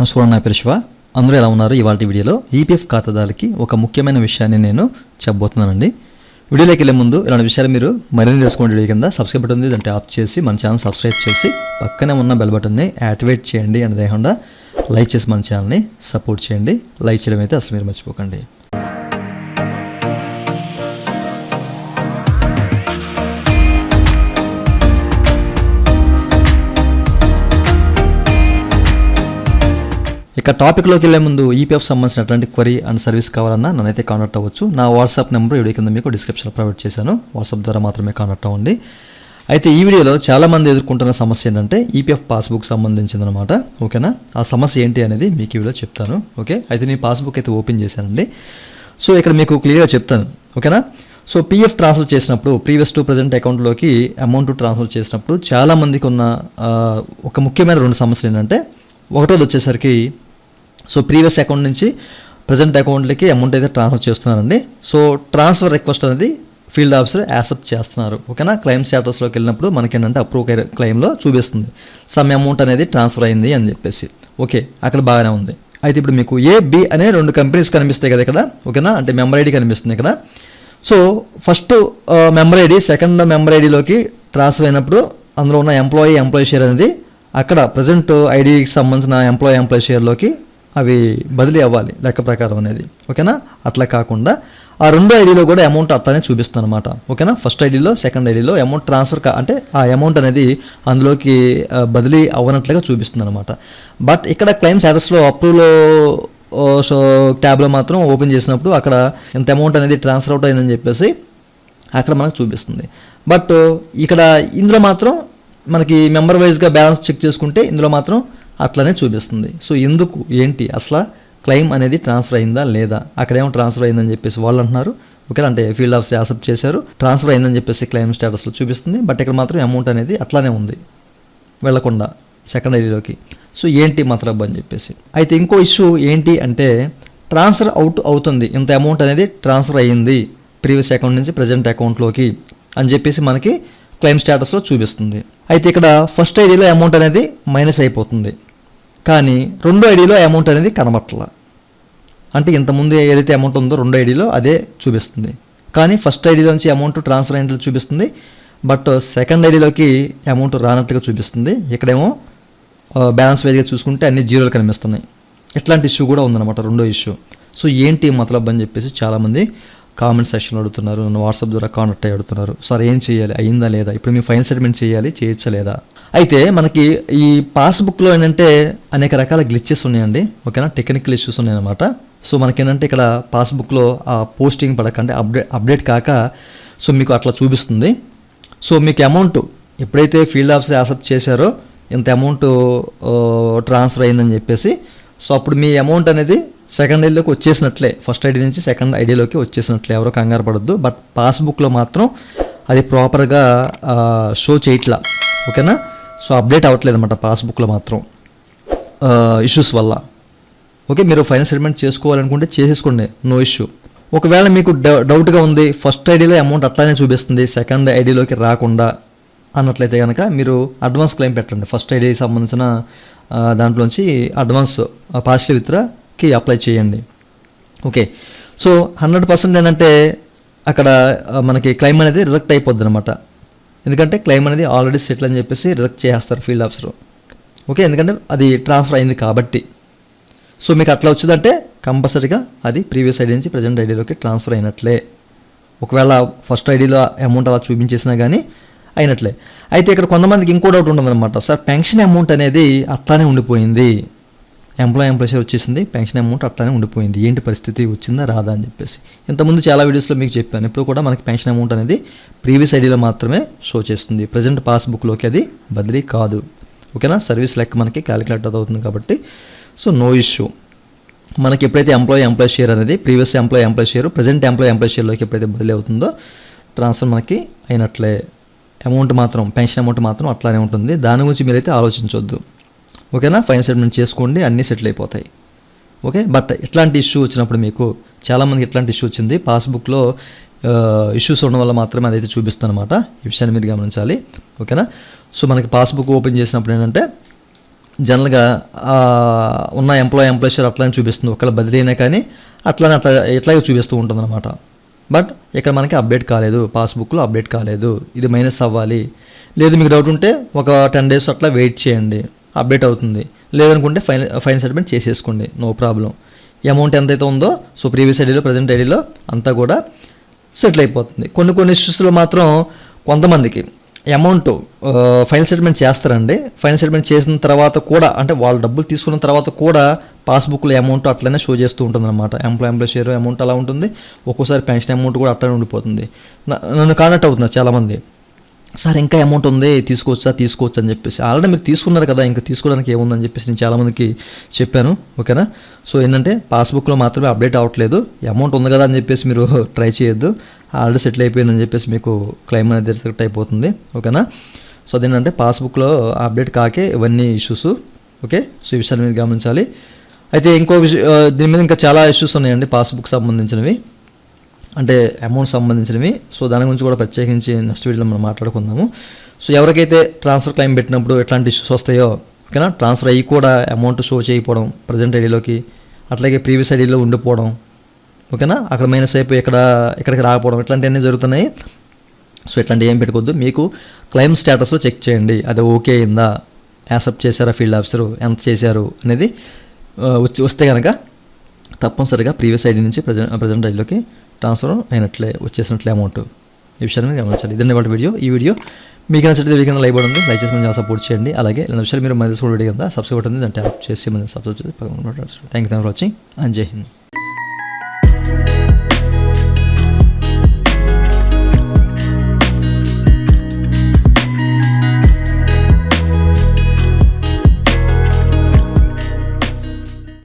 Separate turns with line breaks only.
నమస్కారం నా పేరు శివ. అందరూ ఎలా ఉన్నారు? ఇవాళ వీడియోలో ఈపీఎఫ్ ఖాతాదారులకి ఒక ముఖ్యమైన విషయాన్ని నేను చెప్పబోతున్నానండి. వీడియోలోకి వెళ్ళే ముందు ఇలాంటి విషయాలు మీరు మరిన్ని తెలుసుకోండి వీడియో కింద. సబ్స్క్రైబ్ బటన్ ఉంది దాంట్లో ఆఫ్ చేసి మన ఛానల్ సబ్స్క్రైబ్ చేసి పక్కనే ఉన్న బెల్ బటన్ని యాక్టివేట్ చేయండి అని లేకుండా లైక్ చేసి మన ఛానల్ని సపోర్ట్ చేయండి. లైక్ చేయడం అయితే అసలు మీరు మర్చిపోకండి. ఇక టాపిక్లోకి వెళ్ళే ముందు ఈపీఎఫ్ సంబంధించిన అట్లాంటి క్వరీ అండ్ సర్వీస్ కావాలన్నా నన్నైతే కాంటాక్ట్ అవ్వచ్చు. నా వాట్సాప్ నెంబర్ వీడియో కింద మీకు డిస్క్రిప్షన్లో ప్రొవైడ్ చేశాను. వాట్సాప్ ద్వారా మాత్రమే కాంటాక్ట్ అవ్వండి. అయితే ఈ వీడియోలో చాలామంది ఎదుర్కొంటున్న సమస్య ఏంటంటే ఈపీఎఫ్ పాస్బుక్ సంబంధించిందనమాట ఓకేనా ఆ సమస్య ఏంటి అనేది మీకు ఈ వీడియో చెప్తాను. ఓకే అయితే నేను పాస్బుక్ అయితే ఓపెన్ చేశానండి. సో ఇక్కడ మీకు క్లియర్గా చెప్తాను. ఓకేనా సో పీఎఫ్ ట్రాన్స్ఫర్ చేసినప్పుడు ప్రీవియస్ టు ప్రజెంట్ అకౌంట్లోకి అమౌంట్ ట్రాన్స్ఫర్ చేసినప్పుడు చాలామందికి ఉన్న ఒక ముఖ్యమైన రెండు సమస్యలు ఏంటంటే ఒకటోది వచ్చేసరికి సో ప్రీవియస్ అకౌంట్ నుంచి ప్రజెంట్ అకౌంట్లకి అమౌంట్ అయితే ట్రాన్స్ఫర్ చేస్తున్నారండి. సో ట్రాన్స్ఫర్ రిక్వెస్ట్ అనేది ఫీల్డ్ ఆఫీసర్ యాక్సెప్ట్ చేస్తున్నారు. ఓకేనా? క్లెయిమ్ స్టేటస్లోకి వెళ్ళినప్పుడు మనకి ఏంటంటే అప్రూవ్ క్లెయిమ్లో చూపిస్తుంది. సమ్ అమౌంట్ అనేది ట్రాన్స్ఫర్ అయింది అని చెప్పేసి. ఓకే అక్కడ బాగానే ఉంది. అయితే ఇప్పుడు మీకు ఏ బి అనే రెండు కంపెనీస్ కనిపిస్తాయి కదా ఇక్కడ. ఓకేనా? అంటే మెంబర్ ఐడి కనిపిస్తుంది ఇక్కడ. So first member ID second member ఐడిలోకి transfer అయినప్పుడు అందులో ఉన్న ఎంప్లాయీ ఎంప్లాయీ షేర్ అనేది అక్కడ ప్రజెంట్ ఐడికి సంబంధించిన ఎంప్లాయీ ఎంప్లాయీ షేర్లోకి అవి బదిలీ అవ్వాలి లెక్క ప్రకారం అనేది. ఓకేనా? అట్లా కాకుండా ఆ రెండు ఐడీలో కూడా అమౌంట్ అట్లానే చూపిస్తుంది అనమాట ఓకేనా? ఫస్ట్ ఐడిలో సెకండ్ ఐడిలో అమౌంట్ ట్రాన్స్ఫర్ కా అంటే ఆ అమౌంట్ అనేది అందులోకి బదిలీ అవ్వనట్లుగా చూపిస్తుంది అనమాట బట్ ఇక్కడ క్లెయిమ్ స్టేటస్లో అప్రూవ్లో సో ట్యాబ్లో మాత్రం ఓపెన్ చేసినప్పుడు అక్కడ ఇంత అమౌంట్ అనేది ట్రాన్స్ఫర్ అవుట్ అయిందని చెప్పేసి అక్కడ మనకు చూపిస్తుంది. బట్ ఇక్కడ ఇందులో మాత్రం మనకి మెంబర్ వైజ్గా బ్యాలెన్స్ చెక్ చేసుకుంటే ఇందులో మాత్రం అట్లనే చూపిస్తుంది. సో ఎందుకు ఏంటి అసలు క్లెయిమ్ అనేది ట్రాన్స్ఫర్ అయిందా లేదా? అక్కడేమో ట్రాన్స్ఫర్ అయిందని చెప్పేసి వాళ్ళు అంటున్నారు. ఓకే అంటే ఫీల్డ్ ఆఫీస్ యాక్సెప్ట్ చేశారు. ట్రాన్స్ఫర్ అయిందని చెప్పేసి క్లెయిమ్ స్టేటస్లో చూపిస్తుంది. బట్ ఇక్కడ మాత్రం అమౌంట్ అనేది అట్లానే ఉంది. వెళ్ళకుండా సెకండ్ ఐడీలోకి సో ఏంటి మతలబ్ అని చెప్పేసి. అయితే ఇంకో ఇష్యూ ఏంటి అంటే ట్రాన్స్ఫర్ అవుట్ అవుతుంది. ఇంత అమౌంట్ అనేది ట్రాన్స్ఫర్ అయ్యింది ప్రీవియస్ అకౌంట్ నుంచి ప్రజెంట్ అకౌంట్లోకి అని చెప్పేసి మనకి క్లెయిమ్ స్టేటస్లో చూపిస్తుంది. అయితే ఇక్కడ ఫస్ట్ ఐడిలో అమౌంట్ అనేది మైనస్ అయిపోతుంది. కానీ రెండో ఐడిలో అమౌంట్ అనేది కనబట్ల అంటే ఇంతకుముందు ఏదైతే అమౌంట్ ఉందో రెండో ఐడిలో అదే చూపిస్తుంది. కానీ ఫస్ట్ ఐడిలో నుంచి అమౌంట్ ట్రాన్స్ఫర్ అయినట్లు చూపిస్తుంది. బట్ సెకండ్ ఐడిలోకి అమౌంట్ రానట్టుగా చూపిస్తుంది. ఇక్కడేమో బ్యాలెన్స్ వైజ్గా చూసుకుంటే అన్ని జీరోలు కనిపిస్తున్నాయి. ఇట్లాంటి ఇష్యూ కూడా ఉందన్నమాట రెండో ఇష్యూ సో ఏంటి మతలబ్ అని చెప్పేసి చాలామంది కామెంట్ సెక్షన్ అడుగుతున్నారు నన్ను వాట్సాప్ ద్వారా కాంటాక్ట్ అయ్యి అడుగుతున్నారు. సార్ ఏం చేయాలి అయిందా లేదా? ఇప్పుడు మీ ఫైన్ సెటిల్మెంట్ చేయాలి చేయొచ్చా లేదా అయితే మనకి ఈ పాస్బుక్లో ఏంటంటే అనేక రకాల గ్లిచెస్ ఉన్నాయండి. ఓకేనా? టెక్నికల్ ఇష్యూస్ ఉన్నాయన్నమాట. సో మనకేంటంటే ఇక్కడ పాస్బుక్లో ఆ పోస్టింగ్ పడకంటే అప్డేట్ అప్డేట్ కాక సో మీకు అట్లా చూపిస్తుంది. సో మీకు అమౌంట్ ఎప్పుడైతే ఫీల్డ్ ఆఫీసర్ యాక్సెప్ట్ చేశారో ఇంత అమౌంట్ ట్రాన్స్ఫర్ అయిందని చెప్పేసి సో అప్పుడు మీ అమౌంట్ అనేది సెకండ్ ఐడీలోకి వచ్చేసినట్లే. ఫస్ట్ ఐడి నుంచి సెకండ్ ఐడీలోకి వచ్చేసినట్లే. ఎవరో కంగారు పడద్దు. బట్ పాస్బుక్లో మాత్రం అది ప్రాపర్గా షో చేయట్లా. ఓకేనా సో అప్డేట్ అవ్వట్లేదు అనమాట పాస్బుక్లో మాత్రం. ఇష్యూస్ వల్ల. ఓకే మీరు ఫైనల్ సెటిల్మెంట్ చేసుకోవాలనుకుంటే చేసేసుకోండి. నో ఇష్యూ ఒకవేళ మీకు డౌ- డౌట్గా ఉంది ఫస్ట్ ఐడీలో అమౌంట్ అట్లానే చూపిస్తుంది సెకండ్ ఐడీలోకి రాకుండా అన్నట్లయితే కనుక మీరు అడ్వాన్స్ క్లెయిమ్ పెట్టండి. ఫస్ట్ ఐడీకి సంబంధించిన దాంట్లోంచి అడ్వాన్స్ పాజిటివ్ కి అప్లై చేయండి. ఓకే సో హండ్రెడ్ పర్సెంట్ ఏంటంటే అక్కడ మనకి క్లెయిమ్ అనేది రిజెక్ట్ అయిపోద్ది అనమాట ఎందుకంటే క్లెయిమ్ అనేది ఆల్రెడీ సెటిల్ అని చెప్పేసి రిజెక్ట్ చేస్తారు ఫీల్డ్ ఆఫీసర్ ఓకే ఎందుకంటే అది ట్రాన్స్ఫర్ అయింది కాబట్టి. సో మీకు అట్లా వచ్చిందంటే కంపల్సరీగా అది ప్రీవియస్ ఐడి నుంచి ప్రజెంట్ ఐడిలోకి ట్రాన్స్ఫర్ అయినట్లే. ఒకవేళ ఫస్ట్ ఐడిలో అమౌంట్ అలా చూపించేసినా కానీ అయినట్లే. అయితే ఇక్కడ కొంతమందికి ఇంకో డౌట్ ఉంటుందన్నమాట. సార్ పెన్షన్ అమౌంట్ అనేది అట్లానే ఉండిపోయింది. ఎంప్లాయ్ ఎంప్లాయీ వచ్చేసింది పెన్షన్ అమౌంట్ అట్లానే ఉండిపోయింది. ఏంటి పరిస్థితి వచ్చిందా రాదా అని చెప్పేసి. ఇంతకుముందు చాలా వీడియోస్లో మీకు చెప్పాను. ఇప్పుడు కూడా మనకి పెన్షన్ అమౌంట్ అనేది ప్రీవియస్ ఐడిలో మాత్రమే షో చేస్తుంది. ప్రజెంట్ పాస్బుక్లోకి అది బదిలీ కాదు. ఓకేనా? సర్వీస్ లెక్క మనకి క్యాలిక్యులేట్ అవుతుంది కాబట్టి. సో నో ఇష్యూ మనకి ఎప్పుడైతే ఎంప్లాయీ ఎంప్లాయ్ షేర్ అనేది previous employee employer share present employee employer షేర్లోకి ఎప్పుడైతే బదిలీ అవుతుందో ట్రాన్స్ఫర్ మనకి అయినట్లే. అమౌంట్ మాత్రం పెన్షన్ అమౌంట్ మాత్రం అట్లానే ఉంటుంది. దాని గురించి మీరైతే ఆలోచించవద్దు ఓకేనా? ఫైన్ సెటిల్మెంట్ చేసుకోండి అన్నీ సెటిల్ అయిపోతాయి. ఓకే? బట్ ఇట్లాంటి ఇష్యూ వచ్చినప్పుడు మీకు చాలామందికి ఇట్లాంటి ఇష్యూ వచ్చింది. పాస్బుక్లో ఇష్యూస్ ఉండడం వల్ల మాత్రమే అదైతే చూపిస్తాను అనమాట ఈ విషయాన్ని మీరు గమనించాలి. ఓకేనా? సో మనకి పాస్బుక్ ఓపెన్ చేసినప్పుడు ఏంటంటే జనరల్గా ఉన్న ఎంప్లాయ్ ఎంప్లాయ్ షేర్ అట్లానే చూపిస్తుంది. ఒకవేళ బదిలీ అయినా కానీ అట్లానే అట్లా ఇట్లాగే చూపిస్తూ ఉంటుంది అనమాట బట్ ఇక్కడ మనకి అప్డేట్ కాలేదు. పాస్బుక్లో అప్డేట్ కాలేదు. ఇది మైనస్ అవ్వాలి. లేదు మీకు డౌట్ ఉంటే ఒక టెన్ డేస్ అట్లా వెయిట్ చేయండి. అప్డేట్ అవుతుంది. లేదనుకుంటే ఫైన్ ఫైన్ సెటిల్మెంట్ చేసేసుకోండి. No problem. అమౌంట్ ఎంతైతే ఉందో సో ప్రీవియస్ ఐడీలో ప్రజెంట్ ఐడీలో అంతా కూడా సెటిల్ అయిపోతుంది. కొన్ని కొన్ని ఇష్యూస్లో మాత్రం కొంతమందికి అమౌంట్ ఫైనల్ సెటిల్మెంట్ చేస్తారండి. ఫైనల్ సెటిల్మెంట్ చేసిన తర్వాత కూడా అంటే వాళ్ళు డబ్బులు తీసుకున్న తర్వాత కూడా పాస్బుక్లో అమౌంట్ అట్లనే షో చేస్తూ ఉంటుంది అనమాట ఎంప్లాయ్ ఎంప్లాయ్ షేర్ అమౌంట్ అలా ఉంటుంది. ఒక్కోసారి పెన్షన్ అమౌంట్ కూడా అట్లనే ఉండిపోతుంది. నన్ను కాంటాక్ట్ అవుతున్నారు చాలామంది. సార్ ఇంకా అమౌంట్ ఉంది తీసుకోవచ్చా తీసుకోవచ్చు అని చెప్పేసి. ఆల్రెడీ మీరు తీసుకున్నారు కదా ఇంకా తీసుకోవడానికి ఏముందని చెప్పేసి నేను చాలామందికి చెప్పాను ఓకేనా? సో ఏంటంటే పాస్బుక్లో మాత్రమే అప్డేట్ అవ్వట్లేదు అమౌంట్ ఉంది కదా అని చెప్పేసి మీరు ట్రై చేయొద్దు. ఆల్రెడీ సెటిల్ అయిపోయిందని చెప్పేసి మీకు క్లెయిమ్ అనేది రిజెక్ట్ అయిపోతుంది ఓకేనా? సో అదేంటంటే పాస్బుక్లో అప్డేట్ కాకే ఇవన్నీ ఇష్యూస్ ఓకే? సో ఈ విషయాన్ని మీరు గమనించాలి. అయితే ఇంకో విషయం దీని మీద ఇంకా చాలా ఇష్యూస్ ఉన్నాయండి పాస్బుక్ సంబంధించినవి. అంటే అమౌంట్ సంబంధించినవి. సో దాని గురించి కూడా ప్రత్యేకించి నెక్స్ట్ వీడియోలో మనం మాట్లాడుకుందాము. సో ఎవరికైతే ట్రాన్స్ఫర్ క్లైమ్ పెట్టినప్పుడు ఎట్లాంటి ఇష్యూస్ వస్తాయో ఓకేనా? ట్రాన్స్ఫర్ అయ్యి కూడా అమౌంట్ షో చేయకపోవడం ప్రజెంట్ ఐడీలోకి అట్లాగే ప్రీవియస్ ఐడీలో ఉండిపోవడం ఓకేనా? అక్కడ మైనస్ అయిపోయి ఇక్కడ ఇక్కడికి రాకపోవడం ఇట్లాంటివన్నీ జరుగుతున్నాయి. సో ఇట్లాంటి ఏం పెట్టుకోవద్దు. మీకు క్లైమ్ స్టేటస్లో చెక్ చేయండి. అది ఓకే అయిందా? యాక్సెప్ట్ చేశారా ఫీల్డ్ ఆఫీసరు ఎంత చేశారు? అనేది వచ్చి వస్తే కనుక తప్పనిసరిగా ప్రీవియస్ ఐడి నుంచి ప్రజెంట్ ప్రజెంట్ ఐడిలోకి ట్రాన్స్ఫర్ అయినట్లే వచ్చేసినట్లే అమౌంట్ ఈ విషయాన్ని గమనించాలి. ఇదండి వాళ్ళ వీడియో ఈ వీడియో మీకు నచ్చితే వీకన్నా లైక్ ఉంది. లైక్ చేసి మనం సపోర్ట్ చేయండి. అలాగే ఇలా విషయాలు మీరు మన వీడియో కింద సబ్స్క్రైబ్ ఉంటుంది దాన్ని ట్యాప్ చేసి మనం సబ్స్క్రైబ్ చేసి పక్కన thank you for watching and Jai Hind.